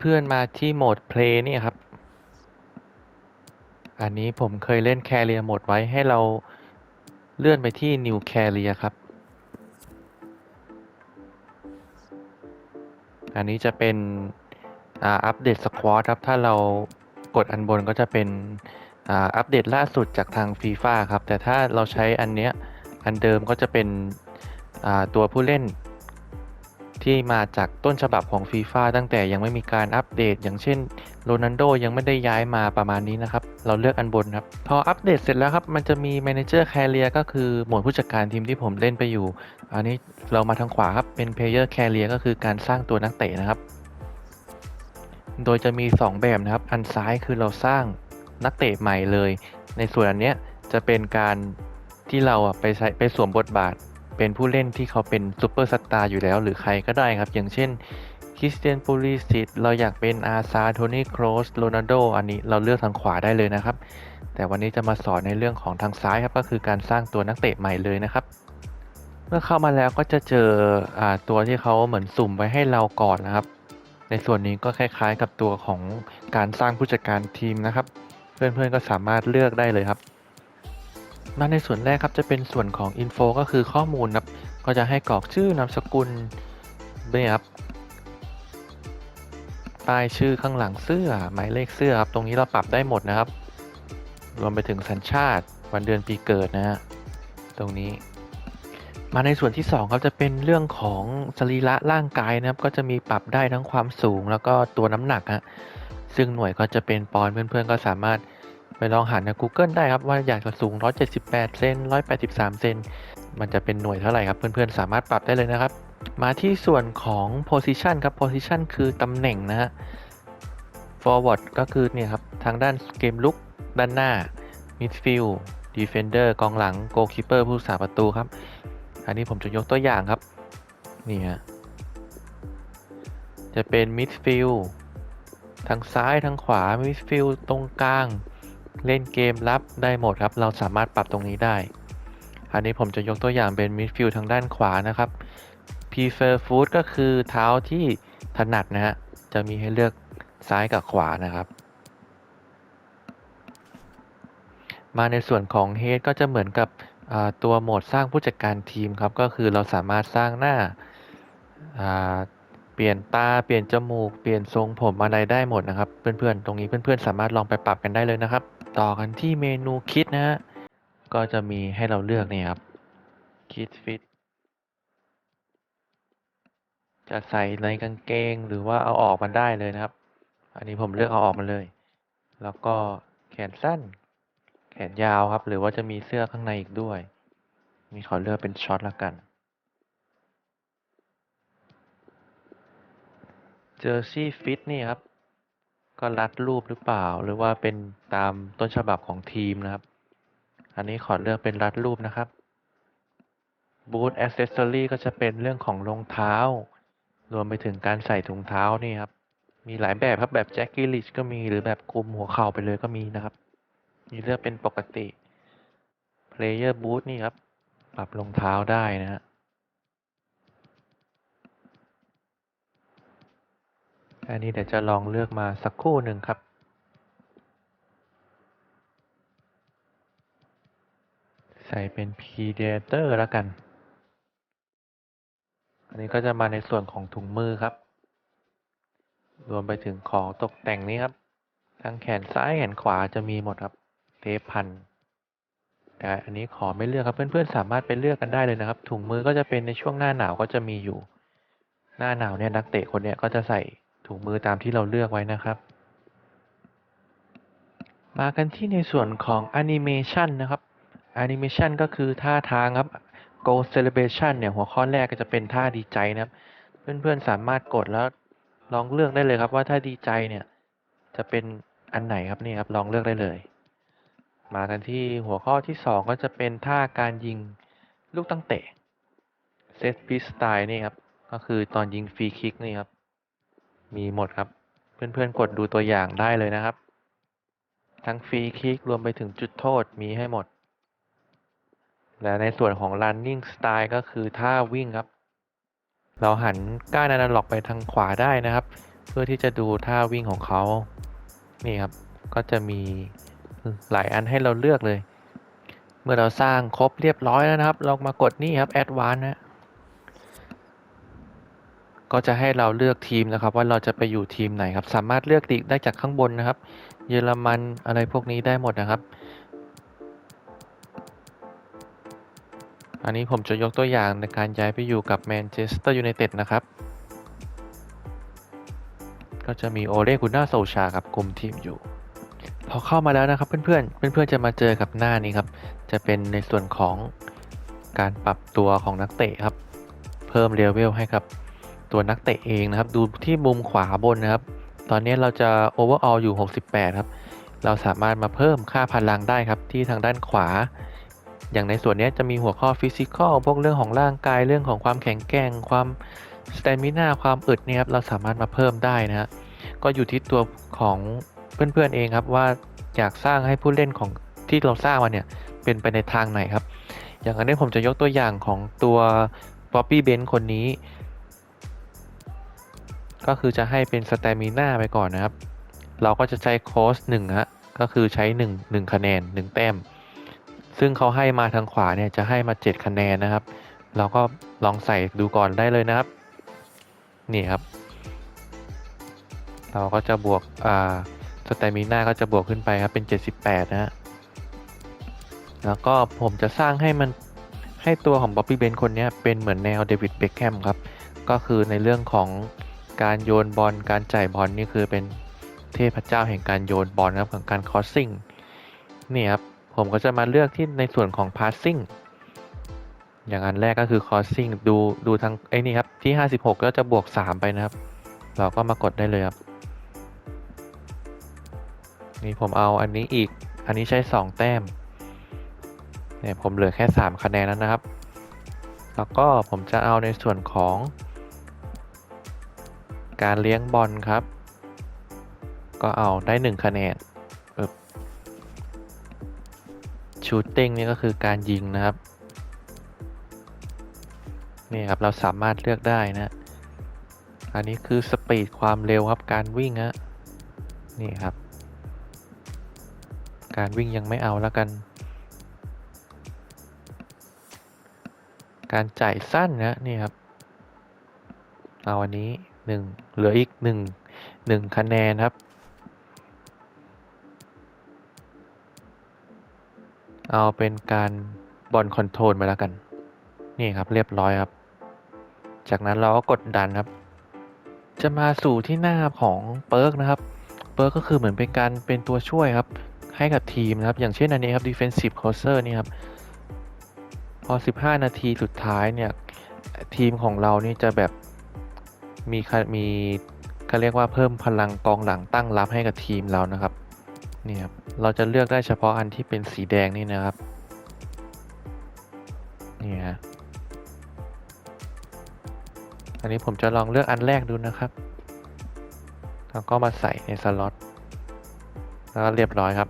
เพื่อนๆมาที่โหมด Play เนี่ครับ อันนี้ผมเคยเล่น Carrier โหมดไว้ให้เราเลื่อนไปที่ New Carrier ครับ อันนี้จะเป็นอัปเดตสควอตครับ ถ้าเรากดอันบนก็จะเป็นอัปเดตล่าสุดจากทางฟีฟ่าครับ แต่ถ้าเราใช้อันเนี้ย อันเดิมก็จะเป็นตัวผู้เล่น ที่มาจากต้นฉบับของฟีฟ่าตั้งแต่ยังไม่มีการอัปเดต อย่างเช่นโรนัลโดยังไม่ได้ย้ายมาประมาณนี้นะครับ เราเลือกอันบนครับ พออัปเดตเสร็จแล้วครับ มันจะมี Manager Carrier ก็คือหมวดผู้จัดการทีมที่ผมเล่นไปอยู่ อันนี้เรามาทางขวาครับ เป็น Player Carrier ก็คือการสร้างตัวนักเตะนะครับ โดยจะมี 2 แบบนะครับ อันซ้ายคือเราสร้างนักเตะใหม่เลย ในส่วนอันเนี้ยจะเป็นการที่เราอะไปใช้ไปสวมบทบาท เป็นผู้เล่นที่เขาเป็นซูเปอร์สตาร์อยู่แล้วหรือใครก็ได้ครับ อย่างเช่นคริสเตียนปูลิสิตเราอยากเป็นอาซาโทนี่โครสโรนัลโดอันนี้เราเลือกทางขวาได้เลยนะครับ แต่วันนี้จะมาสอนในเรื่องของทางซ้ายครับก็คือการสร้างตัวนักเตะใหม่เลยนะครับ เมื่อเข้ามาแล้วก็จะเจออตัวที่เขาเหมือนสุ่มไว้ให้เราก่อนนะครับ ในส่วนนี้ก็คล้ายๆกับตัวของการสร้างผู้จัดการทีมนะครับ เพื่อนๆก็สามารถเลือกได้เลยครับ มาในส่วนแรกครับจะเป็นส่วนของ Info ก็คือข้อมูลครับ ก็จะให้กรอกชื่อนามสกุลเนี่ยครับป้ายชื่อข้างหลังเสื้อหมายเลขเสื้อครับ ตรงนี้เราปรับได้หมดนะครับ รวมไปถึงสัญชาติวันเดือนปีเกิดนะฮะตรงนี้ มาในส่วนที่ 2 ครับจะเป็นเรื่องของสรีระร่างกายนะครับ ก็จะมีปรับได้ทั้งความสูงแล้วก็ตัวน้ำหนักฮะซึ่งหน่วยก็จะเป็นปอนด์เพื่อนๆก็สามารถ ไปลองหาใน Google ได้ครับ ว่าอยากจะสูง 178 เซน 183 เซน มันจะเป็นหน่วยเท่าไหร่ครับ เพื่อนๆ สามารถปรับได้เลยนะครับ มาที่ส่วนของ position ครับ position คือตำแหน่งนะฮะ forward ก็คือเนี่ยครับ ทางด้านเกมลุกด้านหน้า midfield defender กองหลัง goalkeeper ผู้รักษาประตูครับ อันนี้ผมจะยกตัวอย่างครับ นี่ฮะ จะเป็น midfield ทางซ้ายทางขวา midfield ตรงกลาง เล่นเกมรับได้หมดครับ เราสามารถปรับตรงนี้ได้ อันนี้ผมจะยกตัวอย่างเป็น midfield ทางด้านขวานะครับ prefer foot ก็คือเท้าที่ถนัดนะฮะ จะมีให้เลือกซ้ายกับขวานะครับ มาในส่วนของ head ก็จะเหมือนกับตัวโหมดสร้างผู้จัดการทีมครับ ก็คือเราสามารถสร้างหน้าา เปลี่ยนตาเปลี่ยนจมูกเปลี่ยนทรงผมอะไรได้หมดนะครับเพื่อนๆ ตรงนี้เพื่อนๆ สามารถลองไปปรับกันได้เลยนะครับ ต่อกันที่เมนูคิดนะฮะก็จะมีให้เราเลือกนี่ครับคิดฟิตจะใส่ในกางเกงหรือว่าเอาออกมันได้เลยนะครับ อันนี้ผมเลือกเอาออกมาเลย แล้วก็แขนสั้น แขนยาวครับ หรือว่าจะมีเสื้อข้างในอีกด้วยมีขอเลือกเป็นช็อตละกัน เจอซี่ฟิตนี่ครับ ก็รัดรูปหรือเปล่า หรือว่าเป็นตามต้นฉบับของทีมนะครับ อันนี้ขอเลือกเป็นรัดรูปนะครับบูทแอ c เซสซอรี่ก็จะเป็นเรื่องของรองเท้า รวมไปถึงการใส่ถุงเท้านี่ครับ มีหลายแบบครับแบบแจ็คกี้ลิชก็มีหรือแบบคลุมหัวเข่าไปเลยก็มีนะครับ มีเลือกเป็นปกติ Player Boot นี่ครับ ปรับรองเท้าได้นะฮะ อันนี้เดี๋ยวจะลองเลือกมาสักคู่หนึ่งครับใส่เป็น Predator แล้วกัน อันนี้ก็จะมาในส่วนของถุงมือครับ รวมไปถึงของตกแต่งนี้ครับ ทั้งแขนซ้ายแขนขวาจะมีหมดครับ เทปพัน แต่อันนี้ขอไม่เลือกครับ เพื่อนๆ สามารถไปเลือกกันได้เลยนะครับ ถุงมือก็จะเป็นในช่วงหน้าหนาวก็จะมีอยู่ หน้าหนาวเนี่ยนักเตะคนเนี้ยก็จะใส่ ถุงมือตามที่เราเลือกไว้นะครับ มากันที่ในส่วนของแอนิเมชันนะครับแอนิเมชันก็คือท่าทางครับ Go Celebration เนี่ยหัวข้อแรกก็จะเป็นท่าดีใจนะครับ เพื่อนๆสามารถกดแล้วลองเลือกได้เลยครับว่าถ้าดีใจเนี่ยจะเป็นอันไหนครับนี่ครับลองเลือกได้เลย มากันที่หัวข้อที่ 2 ก็จะเป็นท่าการยิงลูกตั้งเตะเซตพีสไตล์นี่ครับก็คือตอนยิงฟรีคิกนี่ครับ มีหมดครับ เพื่อนๆ กดดูตัวอย่างได้เลยนะครับ ทั้งฟรีคิกรวมไปถึงจุดโทษมีให้หมด และในส่วนของ running style ก็คือท่าวิ่งครับ เราหันก้านอนาล็อกไปทางขวาได้นะครับ เพื่อที่จะดูท่าวิ่งของเขา นี่ครับ ก็จะมีหลายอันให้เราเลือกเลย เมื่อเราสร้างครบเรียบร้อยแล้วนะครับ เรามากดนี่ครับ Advanced นะ ก็จะให้เราเลือกทีมนะครับ ว่าเราจะไปอยู่ทีมไหนครับ สามารถเลือกลีกได้จากข้างบนนะครับ เยอรมันอะไรพวกนี้ได้หมดนะครับ อันนี้ผมจะยกตัวอย่างในการย้ายไปอยู่กับแมนเชสเตอร์ยูไนเต็ดนะครับ ก็จะมีโอเลกุน่าโซชาครับกลุ่มทีมอยู่ พอเข้ามาแล้วนะครับ เพื่อนๆเพื่อนๆจะมาเจอกับหน้านี้ครับ จะเป็นในส่วนของการปรับตัวของนักเตะครับ เพิ่มเลเวลให้กับ ตัวนักเตะเองนะครับ ดูที่มุมขวาบนนะครับ ตอนนี้เราจะ overall อยู่ 68 ครับ เราสามารถมาเพิ่มค่าพลังได้ครับที่ทางด้านขวา อย่างในส่วนนี้จะมีหัวข้อฟิสิกอลพวกเรื่องของร่างกายเรื่องของความแข็งแกร่งความสเตมินาความอึดเนี่ยครับเราสามารถมาเพิ่มได้นะฮะก็อยู่ที่ตัวของเพื่อนๆเองครับว่าอยากสร้างให้ผู้เล่นของที่เราสร้างมาเนี่ยเป็นไปในทางไหนครับ อย่างอันนี้ผมจะยกตัวอย่างของตัวป๊อปปี้เบนคนนี้ ก็คือจะให้เป็นสเตมิน่าไปก่อนนะครับ เราก็จะใช้โค้ชหนึ่งฮะก็คือใช้หนึ่งหนึ่งคะแนนหนึ่งแต้ม ซึ่งเขาให้มาทางขวาเนี่ยจะให้มา 7 คะแนนนะครับ เราก็ลองใส่ดูก่อนได้เลยนะครับ นี่ครับ เราก็จะบวกอ่าสเตมิน่าก็จะบวกขึ้นไปครับเป็น 78 นะฮะ แล้วก็ผมจะสร้างให้มันให้ตัวของบ๊อบบี้เบนคนนี้เป็นเหมือนแนวเดวิดเบคแฮมครับ ก็คือในเรื่องของ การโยนบอลการจ่ายบอลนี่คือเป็นเทพเจ้าแห่งการโยนบอลครับของการคอสซิ่งนี่ครับผมก็จะมาเลือกที่ในส่วนของ passing อย่างอันแรกก็คือ crossing ดูดูทางไอ้นี่ครับที่ 56 ก็จะบวก 3 ไปนะครับ เราก็มากดได้เลยครับนี่ผมเอาอันนี้อีกอันนี้ใช้ 2 แต้มเนี่ยผมเหลือแค่ 3 คะแนนแล้วนะครับ แล้วก็ผมจะเอาในส่วนของ การเลี้ยงบอลครับ ก็เอาได้ 1 คะแนนชูตติ้งนี่ก็คือการยิงนะครับ นี่ครับเราสามารถเลือกได้นะ อันนี้คือสปีดความเร็วครับการวิ่งฮะนี่ครับ การวิ่งยังไม่เอาแล้วกัน การจ่ายสั้นนะนี่ครับ เอาอันนี้ หนึ่งเหลืออีกหนึ่งหนึ่งคะแนนครับ เอาเป็นการบอลคอนโทรลไปแล้วกัน นี่ครับเรียบร้อยครับ จากนั้นเราก็กดดันครับ จะมาสู่ที่หน้าของเปิร์กนะครับ เปิร์กก็คือเหมือนเป็นการเป็นตัวช่วยครับ ให้กับทีมนะครับ อย่างเช่นอันนี้ครับ defensive closer นี่ครับ พอ 15 นาทีสุดท้ายเนี่ย ทีมของเรานี่จะแบบ มีมีเขาเรียกว่าเพิ่มพลังกองหลังตั้งรับให้กับทีมเรานะครับนี่ครับเราจะเลือกได้เฉพาะอันที่เป็นสีแดงนี่นะครับนี่ฮะอันนี้ผมจะลองเลือกอันแรกดูนะครับแล้วก็มาใส่ในสล็อตแล้วก็เรียบร้อยครับ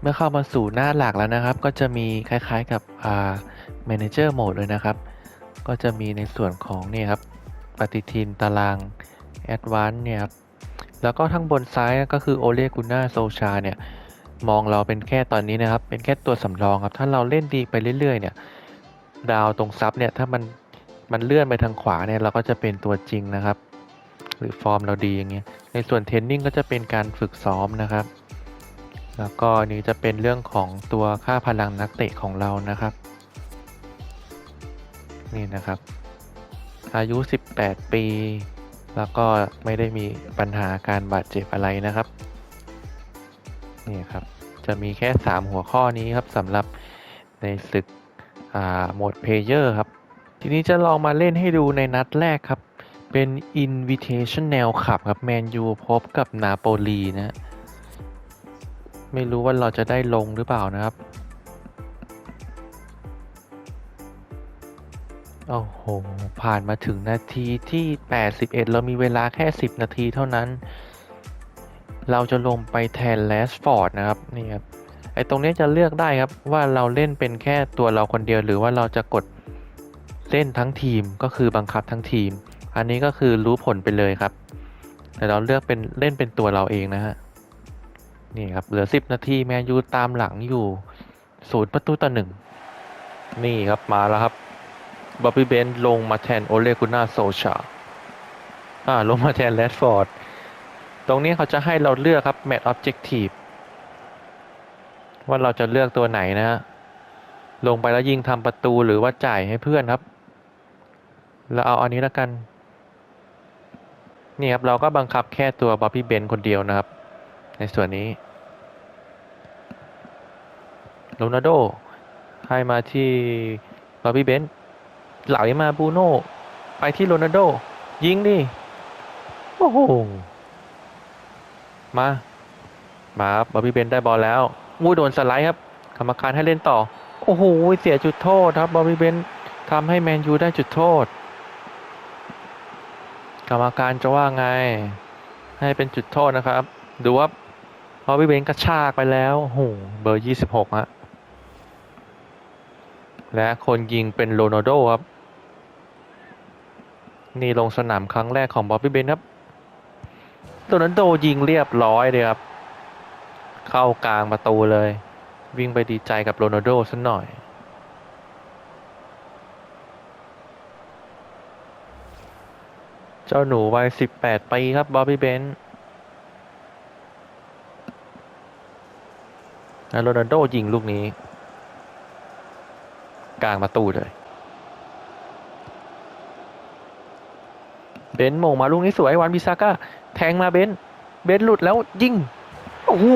เมื่อเข้ามาสู่หน้าหลักแล้วนะครับ ก็จะมีคล้ายๆกับอ่า Manager Mode เลยนะครับ ก็จะมีในส่วนของนี่ครับ ปฏิทินตาราง Advanced เนี่ยครับแล้วก็ทั้งบนซ้ายก็คือโอเลกุน่าโซชาเนี่ยมองเราเป็นแค่ตอนนี้นะครับ เป็นแค่ตัวสำรองครับ ถ้าเราเล่นดีไปเรื่อยๆ เนี่ย ดาวตรงซับเนี่ย ถ้ามันมันเลื่อนไปทางขวาเนี่ย เราก็จะเป็นตัวจริงนะครับ หรือฟอร์มเราดีอย่างเงี้ย ในส่วนเทรนนิ่งก็จะเป็นการฝึกซ้อมนะครับ แล้วก็นนี้จะเป็นเรื่องของตัวค่าพลังนักเตะของเรานะครับ นี่นะครับ อายุ 18 ปี แล้วก็ไม่ได้มีปัญหาการบาดเจ็บอะไรนะครับ นี่ครับ จะมีแค่ 3 หัวข้อนี้ครับสำหรับในศึกโหมดเพลเยอร์ครับ ทีนี้จะลองมาเล่นให้ดูในนัดแรกครับ เป็น Invitational ขับครับแมนยูพบกับนาโปลีนะ ไม่รู้ว่าเราจะได้ลงหรือเปล่านะครับ โอ้โห ผ่านมาถึงนาทีที่ 81 เรามีเวลาแค่ 10 นาทีเท่านั้น เราจะลงไปแทนแลสฟอร์ดนะครับ นี่ครับ ไอตรงนี้จะเลือกได้ครับว่าเราเล่นเป็นแค่ตัวเราคนเดียวหรือว่าเราจะกดเล่นทั้งทีมก็คือบังคับทั้งทีม อันนี้ก็คือรู้ผลไปเลยครับ แต่เราเลือกเป็นเล่นเป็นตัวเราเองนะฮะ นี่ครับ เหลือสิบนาทีแมนยูตามหลังอยู่ศูนย์ประตูต่อหนึ่ง นี่ครับมาแล้วครับ บอบบี้เบนลงมาแทนโอเลกุน่าโซชาอ่าลงมาแทนแรดฟอร์ด ตรงนี้เขาจะให้เราเลือกครับแมตช์ออบเจกตีฟว่าเราจะเลือกตัวไหนนะฮะลงไปแล้วยิงทำประตูหรือว่าจ่ายให้เพื่อนครับ เราเอาอันนี้แล้วกัน นี่ครับเราก็บังคับแค่ตัวบอบบี้เบนคนเดียวนะครับ ในส่วนนี้โรนัลโดให้มาที่บอบบี้เบน ไหลมาบูโน่ไปที่โรนัลโด ยิงดิ โอ้โห มา มาบบอบบี้เบนได้บอลแล้ววูโดนสไลด์ครับกรรมการให้เล่นต่อ โอ้โห เสียจุดโทษครับบอบบี้เบนทำให้แมนยูได้จุดโทษ กรรมการจะว่าไง ให้เป็นจุดโทษนะครับ ดูว่าบอบบี้เบนกระชากไปแล้วโอ้โหเบอร์ 26ฮะและคนยิงเป็นโรนัลโดครับ นี่ลงสนามครั้งแรกของบอบบี้เบนครับโรนัลโดยิงเรียบร้อยเลยครับ เข้ากลางประตูเลย วิ่งไปดีใจกับโรนัลโดสักหน่อย เจ้าหนูวัย 18 ปีครับบอบบี้เบนโรนัลโดยิงลูกนี้ กลางประตูเลย เบนโมงมาลูกนี้สวยวันบิซาก้าแทงมาเบนเบนหลุดแล้วยิงโอ้โห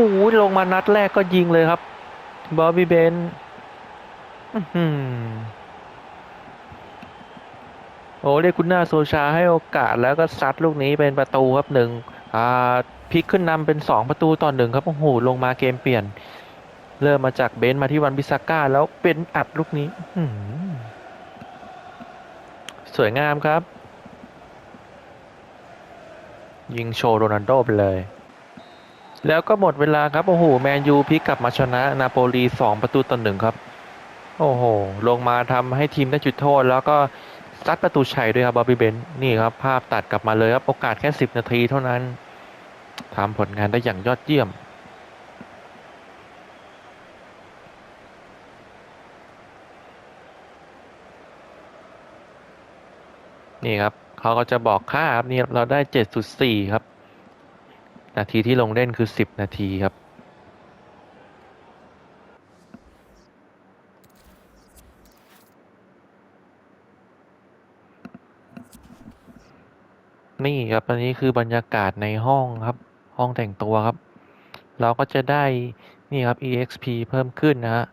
ลงมานัดแรกก็ยิงเลยครับบอบบี้เบนซ์อื้อหือโอ้เรียกคุณหน้าโซชาให้โอกาสแล้วก็ซัดลูกนี้เป็นประตูครับหนึ่งอ่าพลิกขึ้นนำเป็นสองประตูต่อหนึ่งครับโอ้โหลงมาเกมเปลี่ยน เริ่มมาจากเบนมาที่วันบิซาก้า แล้วเป็นอัดลูกนี้สวยงามครับ ยิงโชว์โรนัลโดไปเลย แล้วก็หมดเวลาครับ โอ้โห แมนยูพลิกกลับมาชนะนาโปลีสองประตูต่อหนึ่งครับ โอ้โห ลงมาทำให้ทีมได้จุดโทษ แล้วก็ซัดประตูชัยด้วยครับบอบบี้เบนนี่ครับ ภาพตัดกลับมาเลยครับ โอกาสแค่สิบนาทีเท่านั้นทำผลงานได้อย่างยอดเยี่ยม นี่ครับเขาก็จะบอกค่าครับนี่เราได้7.4ครับ นาทีที่ลงเล่นคือ10นาทีครับนี่ครับอันนี้คือบรรยากาศในห้องครับ ห้องแต่งตัวครับ เราก็จะได้นี่ครับ EXP เพิ่มขึ้นนะฮะ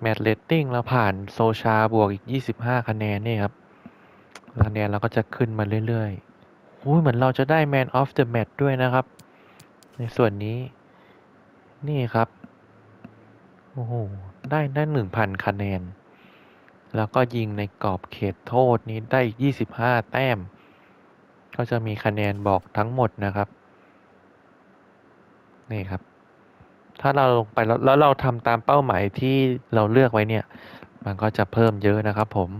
แมตช์เรตติ้งเราผ่านโซชาบวกอีก 25 คะแนนนี่ครับ คะแนนเราก็จะขึ้นมาเรื่อยๆอุ้ยเหมือนเราจะได้ Man of the Match ด้วยนะครับ ในส่วนนี้ นี่ครับ โอ้โห ได้ได้หนึ่งพันคะแนน แล้วก็ยิงในกรอบเขตโทษนี้ได้อีกยี่สิบห้าแต้ม ก็จะมีคะแนนบอกทั้งหมดนะครับ นี่ครับ ถ้าเราลงไปแล้วแล้วเราทำตามเป้าหมายที่เราเลือกไว้เนี่ย มันก็จะเพิ่มเยอะนะครับผม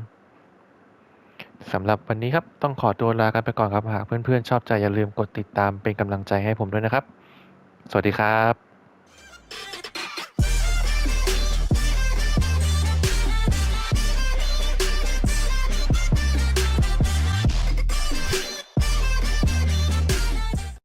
สำหรับวันนี้ครับ ต้องขอตัวลากันไปก่อนครับ หากเพื่อนๆ ชอบใจอย่าลืมกดติดตามเป็นกำลังใจให้ผมด้วยนะครับ สวัสดีครับ